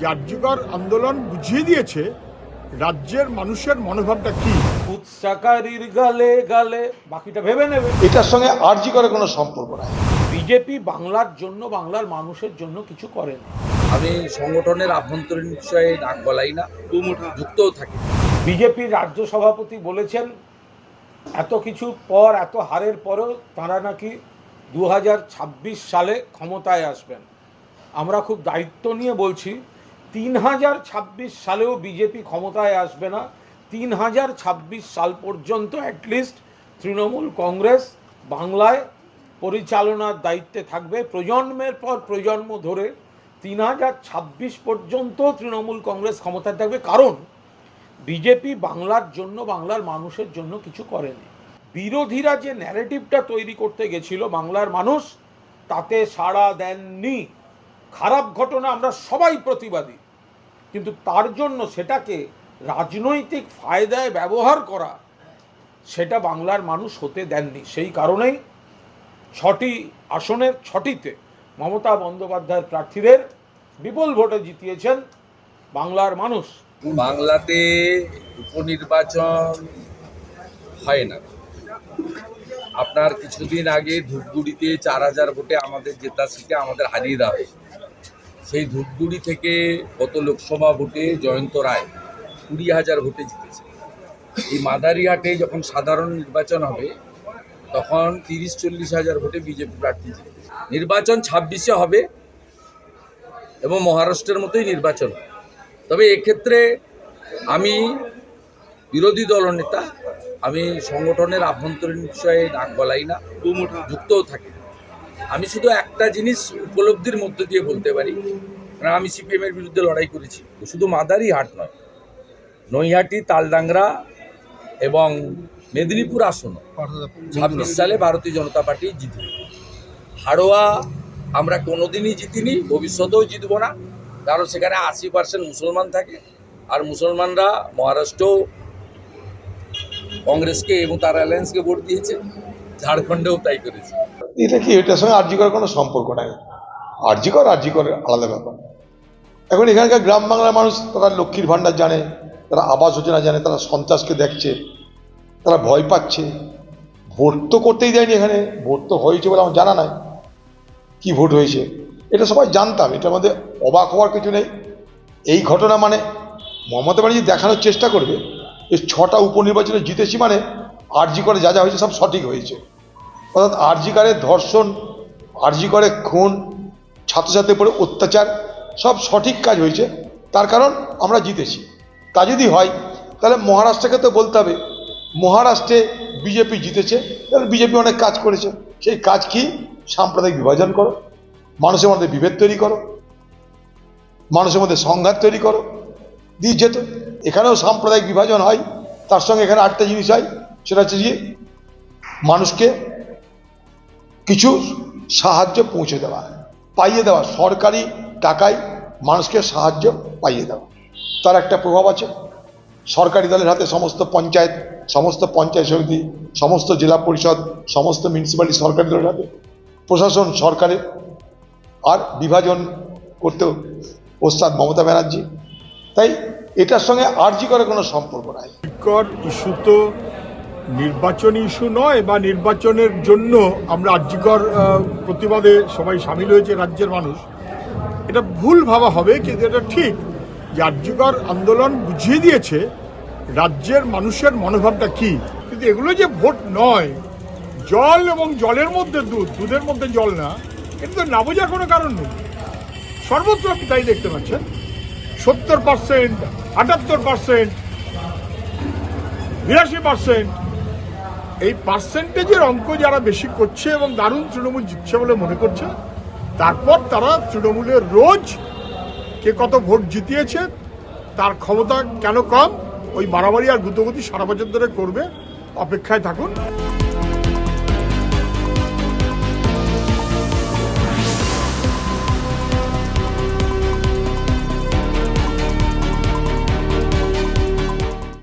যে আর্যকর আন্দোলন বুঝিয়ে দিয়েছে রাজ্যের মানুষের মনোভাবটা কি? উৎসাকারীর গালে গালে বাকিটা ভেবে নেবে। এটার সঙ্গে আরজি করে কোনো সম্পর্ক নাই। বিজেপি বাংলার জন্য বাংলার মানুষের জন্য কিছু করেনি আমি সংগঠনের আভ্যন্তরীণ বিষয়ে নাক গলাই না যুক্তও থাকি। বিজেপির রাজ্য সভাপতি বলেছেন এত কিছুর পর এত হারের পরেও তারা নাকি দু হাজার ছাব্বিশ সালে ক্ষমতায় আসবেন। আমরা খুব দায়িত্ব নিয়ে বলছি তিন হাজার ছাব্বিশ সালেও বিজেপি ক্ষমতায় আসবে না। তিন হাজার ছাব্বিশ সাল পর্যন্ত অ্যাটলিস্ট তৃণমূল কংগ্রেস বাংলায় পরিচালনার দায়িত্বে থাকবে। প্রজন্মের পর প্রজন্ম ধরে তিন হাজার ছাব্বিশ পর্যন্ত তৃণমূল কংগ্রেস ক্ষমতায় থাকবে। কারণ বিজেপি বাংলার জন্য, বাংলার মানুষের জন্য কিছু করেনি। বিরোধীরা যে ন্যারেটিভটা তৈরি করতে গেছিল বাংলার মানুষ, তাতে সাড়া দেননি। খারাপ ঘটনা আমরা সবাই প্রতিবাদী। কিন্তু তার জন্য সেটাকে রাজনৈতিক ফায়দায় ব্যবহার করা, সেটা বাংলার মানুষ হতে দেননি। সেই কারণেই ছটি আসনের ছটিতে মমতা বন্দ্যোপাধ্যায়ের প্রার্থীদের বিপুল ভোটে জিতিয়েছেন বাংলার মানুষ। বাংলাতে উপনির্বাচন হয় না। আপনার কিছুদিন আগে ধূপগুড়িতে চার হাজার ভোটে আমাদের জেতা সিটে আমাদের হারিয়ে দেওয়া হয় সেই ধূপগুড়ি থেকে গত লোকসভা ভোটে জয়ন্ত রায় কুড়ি হাজার ভোটে জিতেছে। এই মাদারিহাটে যখন সাধারণ নির্বাচন হবে তখন তিরিশ চল্লিশ হাজার ভোটে বিজেপি প্রার্থী জিতবে। নির্বাচন ছাব্বিশে হবে এবং মহারাষ্ট্রের মতোই নির্বাচন তবে এক্ষেত্রে আমি বিরোধী দলনেতা আমি সংগঠনের আভ্যন্তরীণ বিষয়ে নাক গলাই না যুক্তও থাকি। আমি শুধু একটা জিনিস উপলব্ধির মধ্য দিয়ে বলতে পারি, কারণ আমি সিপিএমের বিরুদ্ধে লড়াই করেছি। শুধু মাদারি হাট নয়, নৈহাটি, তালডাংরা এবং মেদিনীপুর আসন ছাব্বিশ সালে ভারতীয় জনতা পার্টি জিতবে। হাড়োয়া আমরা কোনোদিনই জিতিনি, ভবিষ্যতেও জিতবো না। কারণ সেখানে আশি পার্সেন্ট মুসলমান থাকে, আর মুসলমানরা মহারাষ্ট্র, কংগ্রেসকে এবং তার অ্যালায়েন্সকে ভোট দিয়েছে। ঝাড়খণ্ডেও তাই করেছে। এটা কি এটার সঙ্গে আরজি করার কোনো সম্পর্ক নাই? আরজি কর আরজি করে আলাদা ব্যাপার। এখন এখানকার গ্রাম বাংলার মানুষ, তারা লক্ষ্মীর ভাণ্ডার জানে, তারা আবাস যোজনা জানে, তারা সন্ত্রাসকে দেখছে, তারা ভয় পাচ্ছে। ভোট তো করতেই দেয়নি এখানে, ভোট তো হয়েছে বলে আমার জানা নাই। কি ভোট হয়েছে? এটা সবাই জানতাম এটার মধ্যে অবাক হওয়ার কিছু নেই। এই ঘটনা মানে মমতা ব্যানার্জি দেখানোর চেষ্টা করবে, এই ছটা উপনির্বাচনে জিতেছি মানে আরজি করে যা যা হয়েছে সব সঠিক হয়েছে। অর্থাৎ আরজি করে ধর্ষণ, আরজি করে খুন ছাত্রছাত্রীর উপরে অত্যাচার, সব সঠিক কাজ হয়েছে। তার কারণ আমরা জিতেছি। তা যদি হয়, তাহলে মহারাষ্ট্রকে তো বলতে হবে, মহারাষ্ট্রে বিজেপি জিতেছে, তাহলে বিজেপি অনেক কাজ করেছে। সেই কাজ কি? সাম্প্রদায়িক বিভাজন করো, মানুষের মধ্যে বিভেদ তৈরি করো, মানুষের মধ্যে সংঘাত তৈরি করো, দিয়ে যেত। এখানেও সাম্প্রদায়িক বিভাজন হয়, তার সঙ্গে এখানে আটটা জিনিস হয় সেটা হচ্ছে যে মানুষকে কিছু সাহায্য পৌঁছে দেওয়া, পাইয়ে দেওয়া, সরকারি টাকায় মানুষকে সাহায্য পাইয়ে দেওয়া। তার একটা প্রভাব আছে। সরকারি দলের হাতে সমস্ত পঞ্চায়েত সমস্ত পঞ্চায়েত সমিতি, সমস্ত জেলা পরিষদ, সমস্ত মিউনিসিপ্যালিটি সরকারি দলের হাতে। প্রশাসন সরকারের আর বিভাজন করতেও ওস্তাদ মমতা ব্যানার্জি। তাই এটার সঙ্গে আরজি করে কোনো সম্পর্ক নাই। ইস্যু তো নির্বাচনী ইস্যু নয় বা নির্বাচনের জন্য আমরা আর্যকর প্রতিবাদে সবাই সামিল হয়েছে রাজ্যের মানুষ। এটা ভুল ভাবা হবে, কিন্তু এটা ঠিক যে আর্যকর আন্দোলন বুঝিয়ে দিয়েছে রাজ্যের মানুষের মনোভাবটা কি। কিন্তু এগুলো যে ভোট নয়, জল এবং জলের মধ্যে দুধ, দুধের মধ্যে জল না, এটা তো না বোঝার কোনো কারণ নেই। সর্বত্র আপনি তাই দেখতে পাচ্ছেন। সত্তর পার্সেন্ট, আটাত্তর পার্সেন্ট, বিরাশি পার্সেন্ট এই পার্সেন্টেজের অঙ্ক যারা বেশি করছে এবং দারুণ তৃণমূল জিতছে বলে মনে করছে, তারপর তারা তৃণমূলের রোজ কে কত ভোট জিতিয়েছে, তার ক্ষমতা কেন কম, ওই বাড়াবাড়ি আর গুতগুতি সারা বছর ধরে করবে, অপেক্ষায় থাকুন।